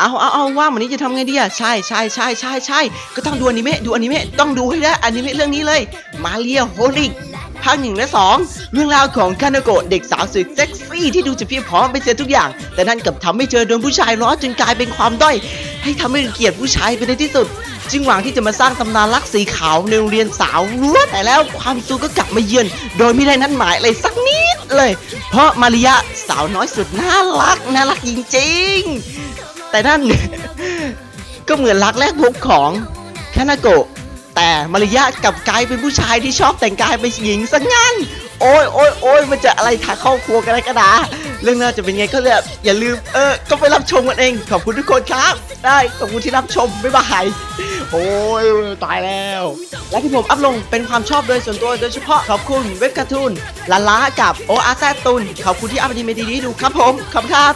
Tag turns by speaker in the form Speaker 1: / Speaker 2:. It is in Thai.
Speaker 1: เอาเอาเอาว่าวันนี้จะทำไงดีอะใช่ใช่ใช่ใช่ใช่ก็ต้องดูอนิเมะดูอนิเมะต้องดูให้ได้อนิเมะเรื่องนี้เลย มาเรียโฮลิกภาคหนึ่งและสองเรื่องราวของคานาโกะเด็กสาวสุดเซ็กซี่ที่ดูจะเพียบพร้อมไปเสียทุกอย่าง แต่นั่นกลับทำให้เจอโดนผู้ชายล้อจนกลายเป็นความด้อย ให้ทำให้เกลียดผู้ชายไปในที่สุด จึงหวังที่จะมาสร้างตำนานรักสีขาวในโรงเรียนสาวรั้วแต่แล้วความสูก็กลับมาเยือน โดยไม่ได้นัดหมายอะไรสักนิดเลย เพราะมาริยะสาวน้อยสุดน่ารักน่ารักจริงๆ แต่นั่น ก็เหมือนรักแรกพบของคานาโกะแต่มาริยะกับกลายเป็นผู้ชายที่ชอบแต่งกายเป็นหญิงซะงั้น โอ้ยโอ้ยโอ้ยมันจะอะไรทางครอบครัวกันอะไรกันนะเรื่องน่าจะเป็นไงก็เลยอย่าลืมเออ ก็ไปรับชมกันเอง ขอบคุณทุกคนครับ ได้ขอบคุณที่รับชม บ๊ายบาย โอ้ยตายแล้ว และที่ผมอัพลงเป็นความชอบโดยส่วนตัวโดยเฉพาะขอบคุณเว็บการ์ตูนลาลากับโออาแซตุนขอบคุณที่อัพอนิเมดีๆให้ดูครับผม ขอบคุณครับ